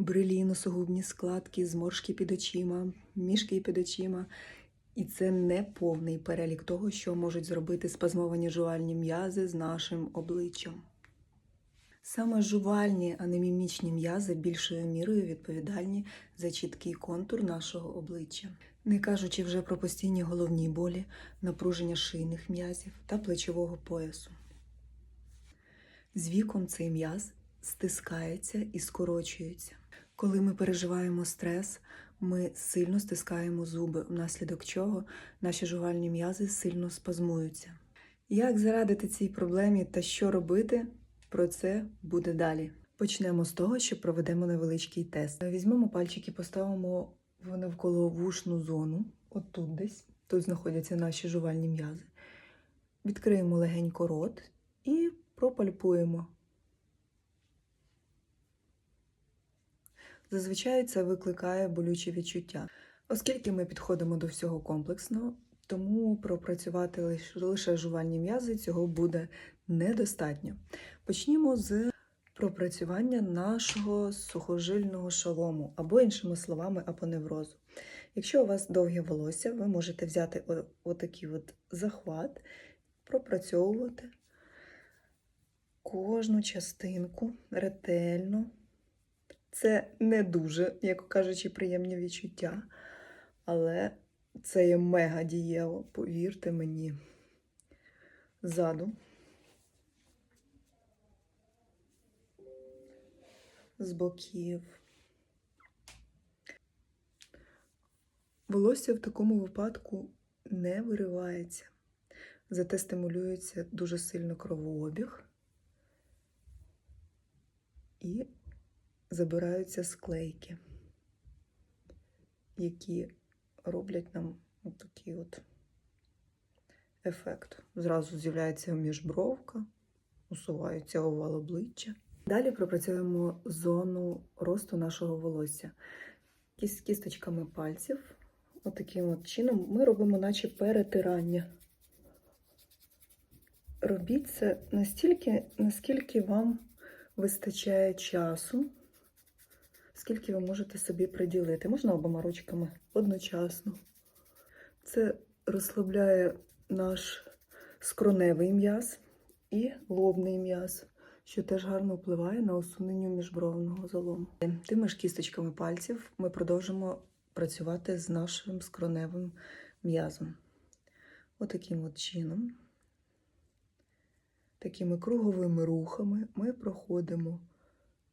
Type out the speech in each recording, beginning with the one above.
брилі, носогубні складки, зморшки під очима, мішки під очима. І це не повний перелік того, що можуть зробити спазмовані жувальні м'язи з нашим обличчям. Саме жувальні, а не мімічні м'язи більшою мірою відповідальні за чіткий контур нашого обличчя, не кажучи вже про постійні головні болі, напруження шийних м'язів та плечового поясу. З віком цей м'яз стискається і скорочується. Коли ми переживаємо стрес, ми сильно стискаємо зуби, внаслідок чого наші жувальні м'язи сильно спазмуються. Як зарадити цій проблемі та що робити, про це буде далі. Почнемо з того, що проведемо невеличкий тест. Візьмемо пальчики, поставимо в навколовушну зону, отут десь. Тут знаходяться наші жувальні м'язи. Відкриємо легенько рот і пропальпуємо. Зазвичай це викликає болючі відчуття. Оскільки ми підходимо до всього комплексно, тому пропрацювати лиш- лише жувальні м'язи цього буде недостатньо. Почнімо з пропрацювання нашого сухожильного шолому, або, іншими словами, апоневрозу. Якщо у вас довге волосся, ви можете взяти отакий от захват, пропрацьовувати кожну частинку ретельно. Це не дуже, як кажучи, приємні відчуття, але це є мега дієво, повірте мені. Ззаду. З боків. Волосся в такому випадку не виривається, зате стимулюється дуже сильно кровообіг і забираються склейки, які роблять нам такий от ефект. Зразу з'являється міжбровка, усувається овал обличчя. Далі пропрацюємо зону росту нашого волосся. Кіс- Кісточками пальців, отаким от чином, ми робимо наче перетирання. Робіть це настільки, наскільки вам вистачає часу, скільки ви можете собі приділити. Можна обома ручками одночасно. Це розслабляє наш скроневий м'яз і лобний м'яз, що теж гарно впливає на усунення міжбровного залому. Тими ж кісточками пальців ми продовжимо працювати з нашим скроневим м'язом. Отаким от чином. Такими круговими рухами ми проходимо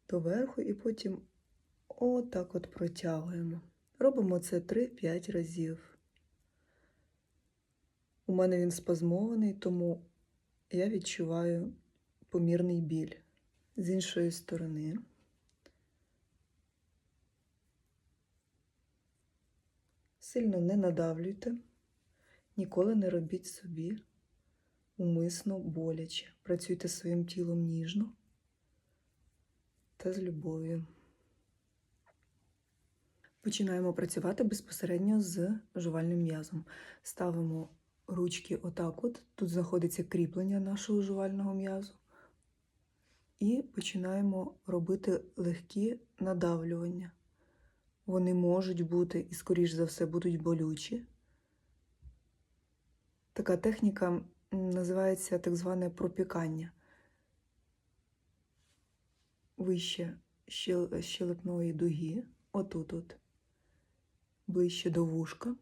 доверху і потім отак от протягуємо. Робимо це 3-5 разів. У мене він спазмований, тому я відчуваю помірний біль. З іншої сторони. Сильно не надавлюйте, ніколи не робіть собі умисно боляче. Працюйте своїм тілом ніжно та з любов'ю. Починаємо працювати безпосередньо з жувальним м'язом. Ставимо ручки отак от, тут знаходиться кріплення нашого жувального м'язу. І починаємо робити легкі надавлювання. Вони можуть бути і, скоріш за все, будуть болючі. Така техніка називається так зване пропікання. Вище щел- щелепної дуги, отут, от, ближче до вушка.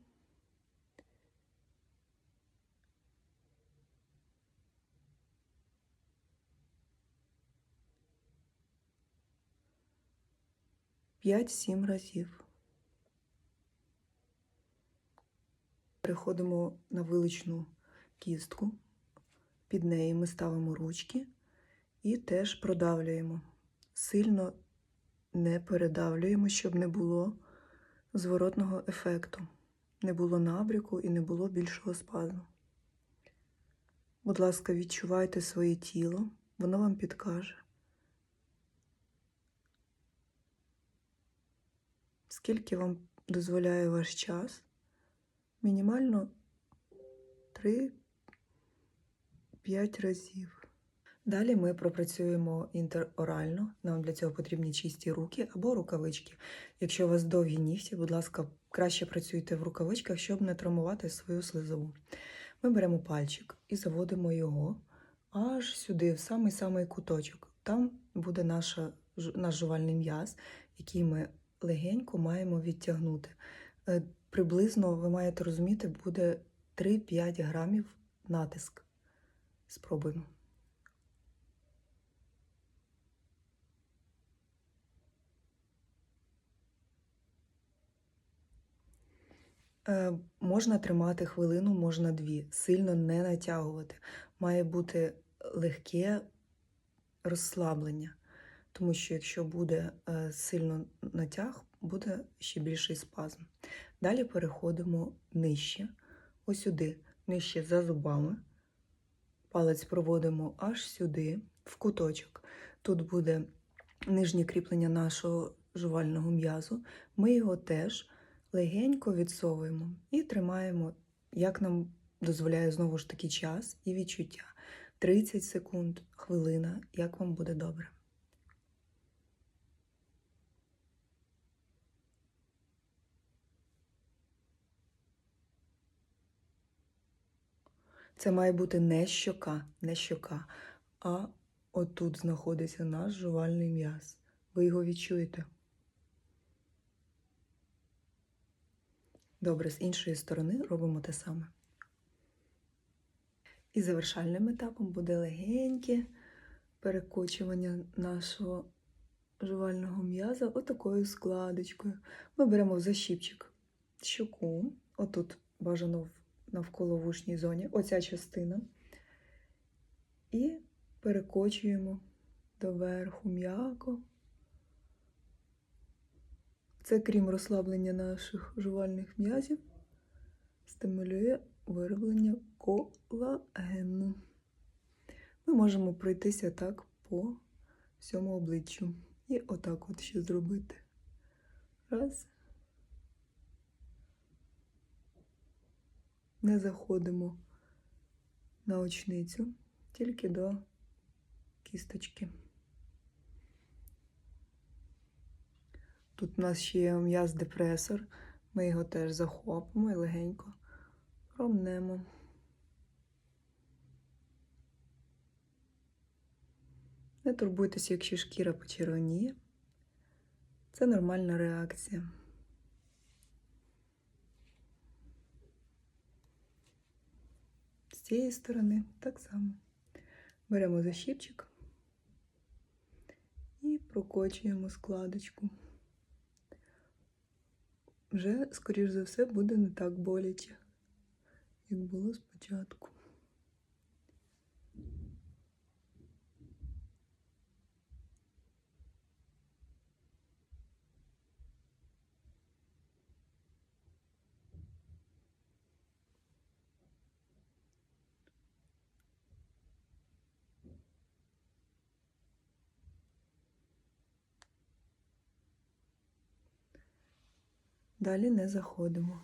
П'ять-сім разів. Переходимо на виличну кістку. Під неї ми ставимо ручки і теж продавлюємо. Сильно не передавлюємо, щоб не було зворотного ефекту, не було набряку і не було більшого спазму. Будь ласка, відчувайте своє тіло, воно вам підкаже. Скільки вам дозволяє ваш час? Мінімально 3-5 разів. Далі ми пропрацюємо інтерорально. Нам для цього потрібні чисті руки або рукавички. Якщо у вас довгі нігті, будь ласка, краще працюйте в рукавичках, щоб не травмувати свою слизову. Ми беремо пальчик і заводимо його аж сюди, в самий-самий куточок. Там буде наша, наш жувальний м'яз, який ми легенько маємо відтягнути. Е, Приблизно, ви маєте розуміти, буде 3-5 грамів натиск. Спробуємо. Можна тримати хвилину, можна дві. Сильно не натягувати. Має бути легке розслаблення. Тому що якщо буде е, сильно натяг, буде ще більший спазм. Далі переходимо нижче, ось сюди, нижче за зубами. Палець проводимо аж сюди, в куточок. Тут буде нижнє кріплення нашого жувального м'язу. Ми його теж легенько відсовуємо і тримаємо, як нам дозволяє знову ж таки час і відчуття. 30 секунд, хвилина, як вам буде добре. Це має бути не щока, не щока, а отут знаходиться наш жувальний м'яз. Ви його відчуєте. Добре, з іншої сторони робимо те саме. І завершальним етапом буде легеньке перекочування нашого жувального м'яза отакою складочкою. Ми беремо защіпчик щоку, отут бажано навколо вушній зоні, оця частина, і перекочуємо доверху м'яко. Це, крім розслаблення наших жувальних м'язів, стимулює вироблення колагену. Ми можемо пройтися так по всьому обличчю. І отак от ще зробити. Раз. Не заходимо на очницю, тільки до кісточки. Тут у нас ще є м'яз-депресор. Ми його теж захопимо і легенько ромнемо. Не турбуйтеся, якщо шкіра почервоніє. Це нормальна реакція. З цієї сторони так само. Беремо защіпчик і прокочуємо складочку. Вже, скоріш за все, буде не так боляче, як було спочатку. Далі не заходимо.